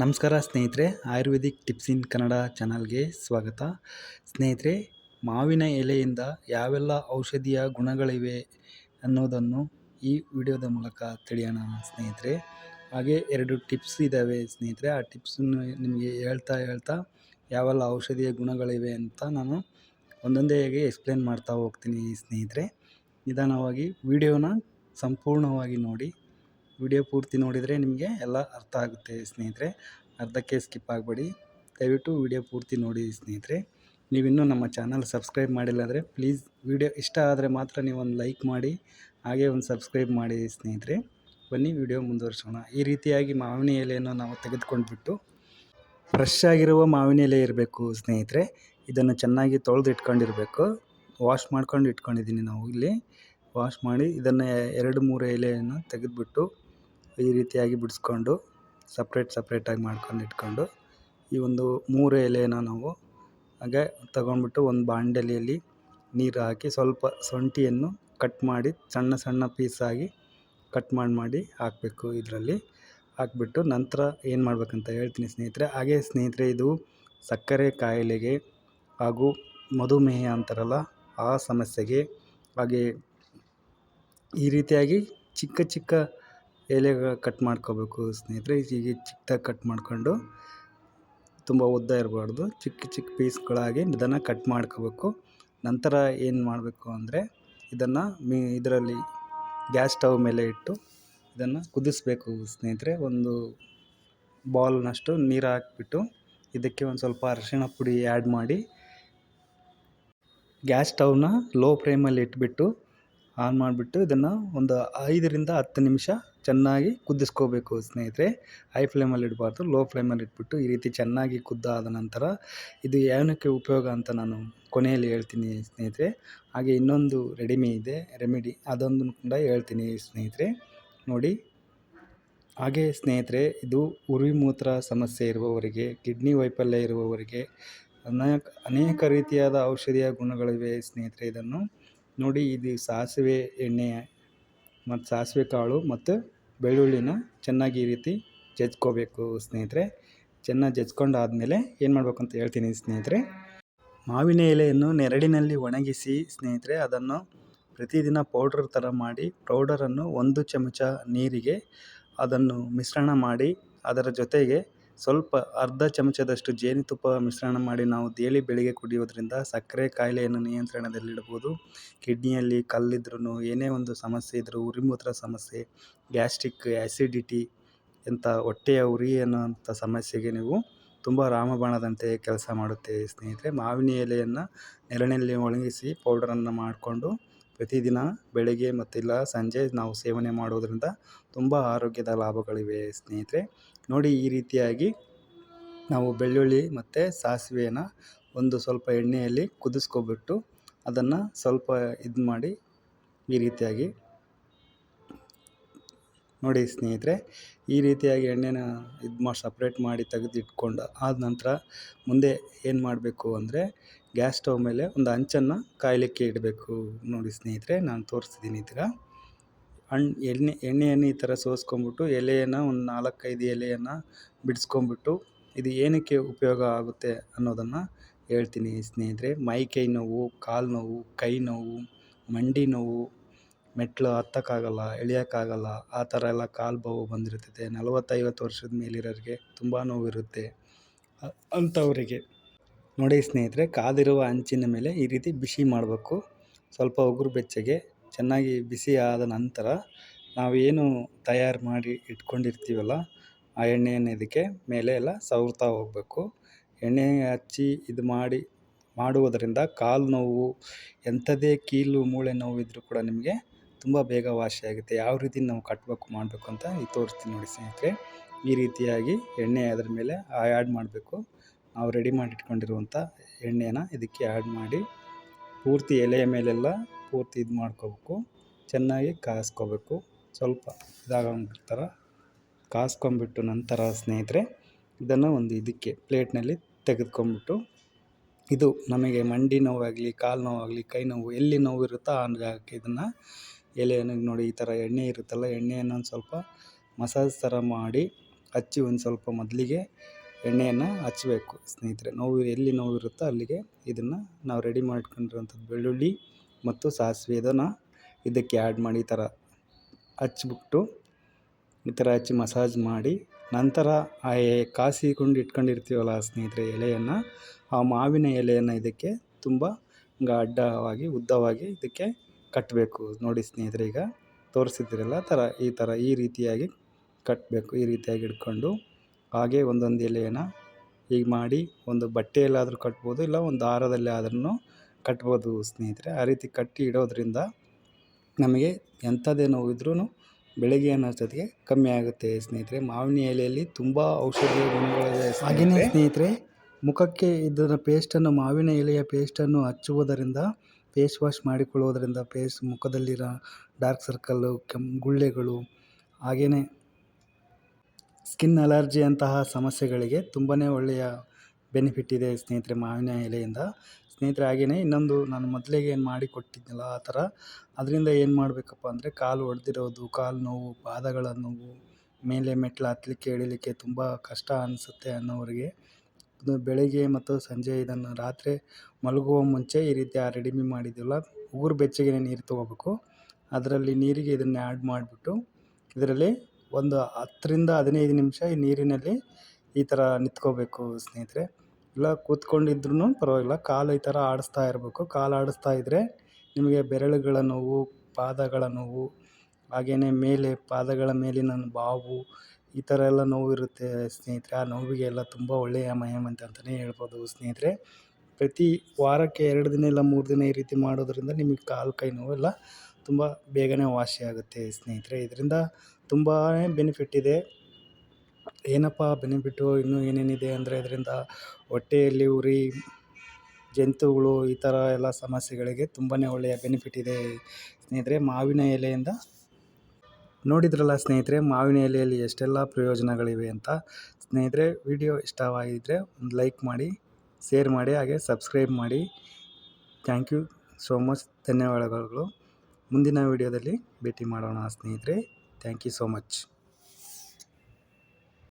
ನಮಸ್ಕಾರ ಸ್ನೇಹಿತರೆ, ಆಯುರ್ವೇದಿಕ್ ಟಿಪ್ಸ್ ಇನ್ ಕನ್ನಡ ಚಾನಲ್ಗೆ ಸ್ವಾಗತ. ಸ್ನೇಹಿತರೆ, ಮಾವಿನ ಎಲೆಯಿಂದ ಯಾವೆಲ್ಲ ಔಷಧೀಯ ಗುಣಗಳಿವೆ ಅನ್ನೋದನ್ನು ಈ ವಿಡಿಯೋದ ಮೂಲಕ ತಿಳಿಯೋಣ ಸ್ನೇಹಿತರೆ. ಹಾಗೆ ಎರಡು ಟಿಪ್ಸ್ ಇದ್ದಾವೆ ಸ್ನೇಹಿತರೆ. ಆ ಟಿಪ್ಸನ್ನು ನಿಮಗೆ ಹೇಳ್ತಾ ಹೇಳ್ತಾ ಯಾವೆಲ್ಲ ಔಷಧೀಯ ಗುಣಗಳಿವೆ ಅಂತ ನಾನು ಒಂದೊಂದೇ ಎಕ್ಸ್ಪ್ಲೇನ್ ಮಾಡ್ತಾ ಹೋಗ್ತೀನಿ ಸ್ನೇಹಿತರೆ. ನಿಧಾನವಾಗಿ ವಿಡಿಯೋನ ಸಂಪೂರ್ಣವಾಗಿ ನೋಡಿ. ವಿಡಿಯೋ ಪೂರ್ತಿ ನೋಡಿದರೆ ನಿಮಗೆ ಎಲ್ಲ ಅರ್ಥ ಆಗುತ್ತೆ ಸ್ನೇಹಿತರೆ. ಅರ್ಧಕ್ಕೆ ಸ್ಕಿಪ್ ಆಗಬೇಡಿ. ದಯವಿಟ್ಟು ವಿಡಿಯೋ ಪೂರ್ತಿ ನೋಡಿ ಸ್ನೇಹಿತರೆ. ನೀವಿನ್ನೂ ನಮ್ಮ ಚಾನಲ್ ಸಬ್ಸ್ಕ್ರೈಬ್ ಮಾಡಿಲ್ಲ ಅಂದರೆ ಪ್ಲೀಸ್ ವಿಡಿಯೋ ಇಷ್ಟ ಆದರೆ ಮಾತ್ರ ನೀವು ಒಂದು ಲೈಕ್ ಮಾಡಿ, ಹಾಗೆ ಒಂದು ಸಬ್ಸ್ಕ್ರೈಬ್ ಮಾಡಿ ಸ್ನೇಹಿತರೆ. ಬನ್ನಿ ವಿಡಿಯೋ ಮುಂದುವರಿಸೋಣ. ಈ ರೀತಿಯಾಗಿ ಮಾವಿನ ಎಲೆಯನ್ನು ನಾವು ತೆಗೆದುಕೊಂಡ್ಬಿಟ್ಟು ಫ್ರೆಶ್ ಆಗಿರುವ ಮಾವಿನ ಎಲೆ ಇರಬೇಕು ಸ್ನೇಹಿತರೆ. ಇದನ್ನು ಚೆನ್ನಾಗಿ ತೊಳೆದು ಇಟ್ಕೊಂಡಿರಬೇಕು ವಾಶ್ ಮಾಡ್ಕೊಂಡು ಇಟ್ಕೊಂಡಿದ್ದೀನಿ ನಾವು ಇಲ್ಲಿ. ವಾಶ್ ಮಾಡಿ ಇದನ್ನು ಎರಡು ಮೂರು ಎಲೆಯನ್ನು ತೆಗೆದುಬಿಟ್ಟು ಈ ರೀತಿಯಾಗಿ ಬಿಡಿಸ್ಕೊಂಡು ಸಪ್ರೇಟ್ ಸಪ್ರೇಟಾಗಿ ಮಾಡ್ಕೊಂಡು ಇಟ್ಕೊಂಡು ಈ ಒಂದು ಮೂರು ಎಲೆಯನ್ನು ನಾವು ಹಾಗೆ ತಗೊಂಡ್ಬಿಟ್ಟು ಒಂದು ಬಾಂಡಲಿಯಲ್ಲಿ ನೀರು ಹಾಕಿ ಸ್ವಲ್ಪ ಶುಂಠಿಯನ್ನು ಕಟ್ ಮಾಡಿ ಸಣ್ಣ ಸಣ್ಣ ಪೀಸಾಗಿ ಕಟ್ ಮಾಡಿ ಮಾಡಿ ಹಾಕಬೇಕು ಇದರಲ್ಲಿ. ಹಾಕ್ಬಿಟ್ಟು ನಂತರ ಏನು ಮಾಡಬೇಕಂತ ಹೇಳ್ತೀನಿ ಸ್ನೇಹಿತರೆ. ಹಾಗೆ ಸ್ನೇಹಿತರೆ, ಇದು ಸಕ್ಕರೆ ಕಾಯಿಲೆಗೆ ಹಾಗೂ ಮಧುಮೇಹ ಅಂತಾರಲ್ಲ, ಆ ಸಮಸ್ಯೆಗೆ ಹಾಗೆ ಈ ರೀತಿಯಾಗಿ ಚಿಕ್ಕ ಚಿಕ್ಕ ಎಲೆಗಳು ಕಟ್ ಮಾಡ್ಕೋಬೇಕು ಸ್ನೇಹಿತರೆ. ಹೀಗೆ ಚಿಕ್ಕದಾಗಿ ಕಟ್ ಮಾಡಿಕೊಂಡು ತುಂಬ ಉದ್ದ ಇರಬಾರ್ದು. ಚಿಕ್ಕ ಚಿಕ್ಕ ಪೀಸ್ಗಳಾಗಿ ಇದನ್ನು ಕಟ್ ಮಾಡ್ಕೋಬೇಕು. ನಂತರ ಏನು ಮಾಡಬೇಕು ಅಂದರೆ ಇದನ್ನು ಮೀ ಇದರಲ್ಲಿ ಗ್ಯಾಸ್ ಸ್ಟವ್ ಮೇಲೆ ಇಟ್ಟು ಇದನ್ನು ಕುದಿಸಬೇಕು ಸ್ನೇಹಿತರೆ. ಒಂದು ಬಾಲ್ನಷ್ಟು ನೀರು ಹಾಕ್ಬಿಟ್ಟು ಇದಕ್ಕೆ ಒಂದು ಸ್ವಲ್ಪ ಅರಿಶಿನ ಪುಡಿ ಆ್ಯಡ್ ಮಾಡಿ ಗ್ಯಾಸ್ ಸ್ಟವ್ನ ಲೋ ಫ್ಲೇಮಲ್ಲಿ ಇಟ್ಬಿಟ್ಟು ಆನ್ ಮಾಡಿಬಿಟ್ಟು ಇದನ್ನು ಒಂದು ಐದರಿಂದ ಹತ್ತು ನಿಮಿಷ ಚೆನ್ನಾಗಿ ಕುದಿಸ್ಕೋಬೇಕು ಸ್ನೇಹಿತರೆ. ಹೈ ಫ್ಲೇಮಲ್ಲಿ ಇಡಬಾರ್ದು ಲೋ ಫ್ಲೇಮಲ್ಲಿ ಇಟ್ಬಿಟ್ಟು ಈ ರೀತಿ ಚೆನ್ನಾಗಿ ಕುದ್ದಾದ ನಂತರ ಇದು ಏನಕ್ಕೆ ಉಪಯೋಗ ಅಂತ ನಾನು ಕೊನೆಯಲ್ಲಿ ಹೇಳ್ತೀನಿ ಸ್ನೇಹಿತರೆ. ಹಾಗೆ ಇನ್ನೊಂದು ರೆಡಿಮಿ ಇದೆ ರೆಮಿಡಿ ಅದೊಂದು ಕೂಡ ಹೇಳ್ತೀನಿ ಸ್ನೇಹಿತರೆ. ನೋಡಿ, ಹಾಗೆ ಸ್ನೇಹಿತರೆ, ಇದು ಉರಿ ಮೂತ್ರ ಸಮಸ್ಯೆ ಇರುವವರಿಗೆ ಕಿಡ್ನಿ ವೈಫಲ್ಯ ಇರುವವರಿಗೆ ಅನೇಕ ಅನೇಕ ರೀತಿಯಾದ ಔಷಧಿಯ ಗುಣಗಳಿವೆ ಸ್ನೇಹಿತರೆ ಇದನ್ನು. ನೋಡಿ ಇದು ಸಾಸಿವೆ ಎಣ್ಣೆ, ಮತ್ತು ಸಾಸಿವೆ ಕಾಳು ಮತ್ತು ಬೆಳ್ಳುಳ್ಳಿನ ಚೆನ್ನಾಗಿ ಈ ರೀತಿ ಜಜ್ಕೋಬೇಕು ಸ್ನೇಹಿತರೆ. ಚೆನ್ನಾಗಿ ಜಜ್ಕೊಂಡಾದಮೇಲೆ ಏನು ಮಾಡಬೇಕು ಅಂತ ಹೇಳ್ತೀನಿ ಸ್ನೇಹಿತರೆ. ಮಾವಿನ ಎಲೆಯನ್ನು ನೆರಳಿನಲ್ಲಿ ಒಣಗಿಸಿ ಸ್ನೇಹಿತರೆ, ಅದನ್ನು ಪ್ರತಿದಿನ ಪೌಡ್ರ್ ಥರ ಮಾಡಿ ಪೌಡರನ್ನು ಒಂದು ಚಮಚ ನೀರಿಗೆ ಅದನ್ನು ಮಿಶ್ರಣ ಮಾಡಿ, ಅದರ ಜೊತೆಗೆ ಸ್ವಲ್ಪ ಅರ್ಧ ಚಮಚದಷ್ಟು ಜೇನುತುಪ್ಪ ಮಿಶ್ರಣ ಮಾಡಿ ನಾವು ಡೇಲಿ ಬೆಳಿಗ್ಗೆ ಕುಡಿಯೋದ್ರಿಂದ ಸಕ್ಕರೆ ಕಾಯಿಲೆಯನ್ನು ನಿಯಂತ್ರಣದಲ್ಲಿಡ್ಬೋದು. ಕಿಡ್ನಿಯಲ್ಲಿ ಕಲ್ಲಿದ್ರೂ ಏನೇ ಒಂದು ಸಮಸ್ಯೆ ಇದ್ದರೂ ಉರಿಮೂತ್ರ ಸಮಸ್ಯೆ, ಗ್ಯಾಸ್ಟ್ರಿಕ್ ಆ್ಯಸಿಡಿಟಿ ಇಂಥ ಹೊಟ್ಟೆಯ ಉರಿ ಅನ್ನೋಂಥ ಸಮಸ್ಯೆಗೆ ನೀವು ತುಂಬ ರಾಮಬಾಣದಂತೆ ಕೆಲಸ ಮಾಡುತ್ತೆ ಸ್ನೇಹಿತರೆ. ಮಾವಿನ ಎಲೆಯನ್ನು ನೆರಳಿನಲ್ಲಿ ಒಣಗಿಸಿ ಪೌಡರನ್ನು ಮಾಡಿಕೊಂಡು ಪ್ರತಿದಿನ ಬೆಳಗ್ಗೆ ಮತ್ತು ಇಲ್ಲ ಸಂಜೆ ನಾವು ಸೇವನೆ ಮಾಡೋದರಿಂದ ತುಂಬ ಆರೋಗ್ಯದ ಲಾಭಗಳಿವೆ ಸ್ನೇಹಿತರೆ. ನೋಡಿ ಈ ರೀತಿಯಾಗಿ ನಾವು ಬೆಳ್ಳುಳ್ಳಿ ಮತ್ತು ಸಾಸಿವೆನ ಒಂದು ಸ್ವಲ್ಪ ಎಣ್ಣೆಯಲ್ಲಿ ಕುದಿಸ್ಕೊಬಿಟ್ಟು ಅದನ್ನು ಸ್ವಲ್ಪ ಇದು ಮಾಡಿ ಈ ರೀತಿಯಾಗಿ ನೋಡಿ ಸ್ನೇಹಿತರೆ, ಈ ರೀತಿಯಾಗಿ ಎಣ್ಣೆನ ಇದು ಮಾಡಿ ಸಪ್ರೇಟ್ ಮಾಡಿ ತೆಗೆದು ಇಟ್ಕೊಂಡು ಆದ ನಂತರ ಮುಂದೆ ಏನು ಮಾಡಬೇಕು ಅಂದರೆ ಗ್ಯಾಸ್ ಸ್ಟವ್ ಮೇಲೆ ಒಂದು ಅಂಚನ್ನು ಕಾಯಲಿಕ್ಕೆ ಇಡಬೇಕು. ನೋಡಿ ಸ್ನೇಹಿತರೆ, ನಾನು ತೋರಿಸ್ತಿದ್ದೀನಿ ಈ ಥರ ಹಣ್ಣು ಎಣ್ಣೆ, ಎಣ್ಣೆಯನ್ನು ಈ ಥರ ಸೋಸ್ಕೊಂಬಿಟ್ಟು ಎಲೆಯನ್ನು ಒಂದು ನಾಲ್ಕೈದು ಎಲೆಯನ್ನು ಬಿಡಿಸ್ಕೊಂಬಿಟ್ಟು ಇದು ಏನಕ್ಕೆ ಉಪಯೋಗ ಆಗುತ್ತೆ ಅನ್ನೋದನ್ನು ಹೇಳ್ತೀನಿ ಸ್ನೇಹಿತರೆ. ಮೈ ಕೈ ನೋವು, ಕಾಲು ನೋವು, ಕೈ ನೋವು, ಮಂಡಿ ನೋವು ಮೆಟ್ಲು ಹತ್ತಕ್ಕಾಗಲ್ಲ, ಇಳಿಯೋಕ್ಕಾಗಲ್ಲ, ಆ ಥರ ಎಲ್ಲ ಕಾಲು ಬಾವು ಬಂದಿರ್ತದೆ ನಲವತ್ತೈವತ್ತು ವರ್ಷದ ಮೇಲಿರೋರಿಗೆ ತುಂಬ ನೋವಿರುತ್ತೆ ಅಂಥವರಿಗೆ. ನೋಡಿ ಸ್ನೇಹಿತರೆ, ಕಾದಿರುವ ಅಂಚಿನ ಮೇಲೆ ಈ ರೀತಿ ಬಿಸಿ ಮಾಡಬೇಕು. ಸ್ವಲ್ಪ ಉಗುರು ಬೆಚ್ಚಗೆ, ಚೆನ್ನಾಗಿ ಬಿಸಿ ಆದ ನಂತರ ನಾವೇನು ತಯಾರು ಮಾಡಿ ಇಟ್ಕೊಂಡಿರ್ತೀವಲ್ಲ, ಆ ಎಣ್ಣೆಯನ್ನು ಇದಕ್ಕೆ ಮೇಲೆ ಎಲ್ಲ ಸವರ್ತಾ ಹೋಗಬೇಕು. ಎಣ್ಣೆ ಹಚ್ಚಿ ಇದು ಮಾಡಿ, ಮಾಡುವುದರಿಂದ ಕಾಲು ನೋವು, ಎಂಥದೇ ಕೀಲು ಮೂಳೆ ನೋವು ಕೂಡ ನಿಮಗೆ ತುಂಬ ಬೇಗ ವಾಸಿಯಾಗುತ್ತೆ. ಯಾವ ರೀತಿ ನಾವು ಕಟ್ಟಬೇಕು ಮಾಡಬೇಕು ಅಂತ ಈ ತೋರಿಸ್ತೀನಿ ನೋಡಿ ಸ್ನೇಹಿತರೆ. ಈ ರೀತಿಯಾಗಿ ಎಣ್ಣೆ ಅದರ ಮೇಲೆ ಆ್ಯಡ್ ಮಾಡಬೇಕು. ನಾವು ರೆಡಿ ಮಾಡಿ ಇಟ್ಕೊಂಡಿರುವಂಥ ಎಣ್ಣೆನ ಇದಕ್ಕೆ ಆ್ಯಡ್ ಮಾಡಿ ಪೂರ್ತಿ ಎಲೆಯ ಮೇಲೆಲ್ಲ ಪೂರ್ತಿ ಇದು ಮಾಡ್ಕೋಬೇಕು. ಚೆನ್ನಾಗಿ ಕಾಯಿಸ್ಕೋಬೇಕು ಸ್ವಲ್ಪ ಇದಾಗೋ ಥರ ಕಾಸ್ಕೊಂಬಿಟ್ಟು ನಂತರ ಸ್ನೇಹಿತರೆ, ಇದನ್ನು ಒಂದು ಇದಕ್ಕೆ ಪ್ಲೇಟ್ನಲ್ಲಿ ತೆಗೆದುಕೊಂಬಿಟ್ಟು ಇದು ನಮಗೆ ಮಂಡಿ ನೋವಾಗಲಿ, ಕಾಲು ನೋವಾಗಲಿ, ಕೈ ನೋವು ಎಲ್ಲಿ ನೋವು ಇರುತ್ತೋ ಆ ಜಾಗಕ್ಕೆ ಇದನ್ನು ಎಲೆಯನ್ನು ನೋಡಿ ಈ ಥರ ಎಣ್ಣೆ ಇರುತ್ತಲ್ಲ, ಎಣ್ಣೆಯನ್ನು ಒಂದು ಸ್ವಲ್ಪ ಮಸಾಜ್ ಥರ ಮಾಡಿ ಹಚ್ಚಿ ಒಂದು ಸ್ವಲ್ಪ ಮೊದಲಿಗೆ ಎಣ್ಣೆಯನ್ನು ಹಚ್ಚಬೇಕು ಸ್ನೇಹಿತರೆ. ನೋವು ಎಲ್ಲಿ ನೋವು ಇರುತ್ತೋ ಅಲ್ಲಿಗೆ ಇದನ್ನು ನಾವು ರೆಡಿ ಮಾಡ್ಕೊಂಡಿರೋಂಥದ್ದು ಬೆಳ್ಳುಳ್ಳಿ ಮತ್ತು ಸಾಸಿವೆ ಇದನ್ನು ಇದಕ್ಕೆ ಆ್ಯಡ್ ಮಾಡಿ ಈ ಥರ ಹಚ್ಬಿಟ್ಟು ಈ ಥರ ಹಚ್ಚಿ ಮಸಾಜ್ ಮಾಡಿ ನಂತರ ಆ ಕಾಸಿಕೊಂಡು ಇಟ್ಕೊಂಡಿರ್ತೀವಲ್ಲ ಸ್ನೇಹಿತರೆ ಎಲೆಯನ್ನು, ಆ ಮಾವಿನ ಎಲೆಯನ್ನು ಇದಕ್ಕೆ ತುಂಬ ಅಡ್ಡವಾಗಿ ಉದ್ದವಾಗಿ ಇದಕ್ಕೆ ಕಟ್ಟಬೇಕು ನೋಡಿ ಸ್ನೇಹಿತರೆ, ಈಗ ತೋರಿಸಿದ್ದೀರಲ್ಲ ಥರ ಈ ಥರ ಈ ರೀತಿಯಾಗಿ ಕಟ್ಟಬೇಕು ಈ ರೀತಿಯಾಗಿ ಇಟ್ಕೊಂಡು ಹಾಗೆ ಒಂದೊಂದು ಎಲೆಯನ್ನು ಹೀಗೆ ಮಾಡಿ ಒಂದು ಬಟ್ಟೆಯಲ್ಲಾದರೂ ಕಟ್ಬೋದು, ಇಲ್ಲ ಒಂದು ದಾರದಲ್ಲಿ ಆದ್ರೂ ಕಟ್ಬೋದು ಸ್ನೇಹಿತರೆ. ಆ ರೀತಿ ಕಟ್ಟಿ ಇಡೋದ್ರಿಂದ ನಮಗೆ ಎಂಥದ್ದೇ ನೋವು ಇದ್ರೂ ಬೆಳಗ್ಗೆ ಜೊತೆಗೆ ಕಮ್ಮಿ ಆಗುತ್ತೆ ಸ್ನೇಹಿತರೆ. ಮಾವಿನ ಎಲೆಯಲ್ಲಿ ತುಂಬ ಔಷಧೀಯ ಗುಣಗಳಿವೆ ಹಾಗೆಯೇ ಸ್ನೇಹಿತರೆ, ಮುಖಕ್ಕೆ ಇದರ ಪೇಸ್ಟನ್ನು ಮಾವಿನ ಎಲೆಯ ಪೇಸ್ಟನ್ನು ಹಚ್ಚುವುದರಿಂದ ಫೇಸ್ ವಾಶ್ ಮಾಡಿಕೊಳ್ಳುವುದರಿಂದ ಫೇಸ್ ಮುಖದಲ್ಲಿರೋ ಡಾರ್ಕ್ ಸರ್ಕಲ್ಲು, ಕೆಮ್, ಗುಳ್ಳೆಗಳು ಹಾಗೆಯೇ ಸ್ಕಿನ್ ಅಲರ್ಜಿ ಅಂತಹ ಸಮಸ್ಯೆಗಳಿಗೆ ತುಂಬಾ ಒಳ್ಳೆಯ ಬೆನಿಫಿಟ್ ಇದೆ ಸ್ನೇಹಿತರೆ ಮಾವಿನ ಎಲೆಯಿಂದ. ಸ್ನೇಹಿತರೆ ಹಾಗೆಯೇ ಇನ್ನೊಂದು ನಾನು ಮೊದಲಿಗೆ ಏನು ಮಾಡಿ ಕೊಟ್ಟಿದ್ನಲ್ಲ ಆ ಥರ, ಅದರಿಂದ ಏನು ಮಾಡಬೇಕಪ್ಪ ಅಂದರೆ ಕಾಲು ಒಡೆದಿರೋದು, ಕಾಲು ನೋವು, ಪಾದಗಳ ನೋವು, ಮೇಲೆ ಮೆಟ್ಲು ಹತ್ತಲಿಕ್ಕೆ ಇಳಿಲಿಕ್ಕೆ ತುಂಬ ಕಷ್ಟ ಅನಿಸುತ್ತೆ ಅನ್ನೋರಿಗೆ ಬೆಳಿಗ್ಗೆ ಮತ್ತು ಸಂಜೆ ಇದನ್ನು ರಾತ್ರಿ ಮಲಗುವ ಮುಂಚೆ ಈ ರೀತಿ ಆ ರೆಡಿಮಿ ಮಾಡಿದ್ದೀವಲ್ಲ ಉಗುರು ಬೆಚ್ಚಗಿನ ನೀರು ತೊಗೋಬೇಕು. ಅದರಲ್ಲಿ ನೀರಿಗೆ ಇದನ್ನು ಆ್ಯಡ್ ಮಾಡಿಬಿಟ್ಟು, ಇದರಲ್ಲಿ ಒಂದು ಹತ್ತರಿಂದ ಹದಿನೈದು ನಿಮಿಷ ಈ ನೀರಿನಲ್ಲಿ ಈ ಥರ ನಿಂತ್ಕೋಬೇಕು ಸ್ನೇಹಿತರೆ. ಇಲ್ಲ ಕೂತ್ಕೊಂಡಿದ್ರೂ ಪರವಾಗಿಲ್ಲ, ಕಾಲು ಈ ಥರ ಆಡಿಸ್ತಾ ಇರಬೇಕು. ಕಾಲು ಆಡಿಸ್ತಾ ಇದ್ದರೆ ನಿಮಗೆ ಬೆರಳುಗಳ ನೋವು, ಪಾದಗಳ ನೋವು ಹಾಗೆಯೇ ಮೇಲೆ, ಪಾದಗಳ ಮೇಲಿನ ಬಾವು ಈ ಥರ ಎಲ್ಲ ನೋವು ಇರುತ್ತೆ ಸ್ನೇಹಿತರೆ. ಆ ನೋವಿಗೆಲ್ಲ ತುಂಬ ಒಳ್ಳೆಯ ಮಯಮಂತೆ ಅಂತಲೇ ಹೇಳ್ಬೋದು ಸ್ನೇಹಿತರೆ. ಪ್ರತಿ ವಾರಕ್ಕೆ ಎರಡು ದಿನ ಇಲ್ಲ ಮೂರು ದಿನ ಈ ರೀತಿ ಮಾಡೋದ್ರಿಂದ ನಿಮಗೆ ಕಾಲು, ಕೈ ನೋವೆಲ್ಲ ತುಂಬ ಬೇಗನೆ ವಾಸಿಯಾಗುತ್ತೆ ಸ್ನೇಹಿತರೆ. ಇದರಿಂದ ತುಂಬಾ ಬೆನಿಫಿಟ್ ಇದೆ. ಏನಪ್ಪ ಬೆನಿಫಿಟ್ಟು ಇನ್ನೂ ಏನೇನಿದೆ ಅಂದರೆ ಇದರಿಂದ ಹೊಟ್ಟೆಯಲ್ಲಿ ಉರಿ, ಜಂತುಗಳು ಈ ಥರ ಎಲ್ಲ ಸಮಸ್ಯೆಗಳಿಗೆ ತುಂಬಾ ಒಳ್ಳೆಯ ಬೆನಿಫಿಟ್ ಇದೆ ಸ್ನೇಹಿತರೆ. ಮಾವಿನ ಎಲೆಯಿಂದ ನೋಡಿದ್ರಲ್ಲ ಸ್ನೇಹಿತರೆ, ಮಾವಿನ ಎಲೆಯಲ್ಲಿ ಎಷ್ಟೆಲ್ಲ ಪ್ರಯೋಜನಗಳಿವೆ ಅಂತ. ಸ್ನೇಹಿತರೆ, ವಿಡಿಯೋ ಇಷ್ಟವಾಗಿದ್ದರೆ ಒಂದು ಲೈಕ್ ಮಾಡಿ, ಶೇರ್ ಮಾಡಿ, ಹಾಗೆ ಸಬ್ಸ್ಕ್ರೈಬ್ ಮಾಡಿ. Thank you so much. ಧನ್ಯವಾದಗಳು. ಮುಂದಿನ ವಿಡಿಯೋದಲ್ಲಿ ಭೇಟಿ ಮಾಡೋಣ ಸ್ನೇಹಿತರೆ. Thank you so much.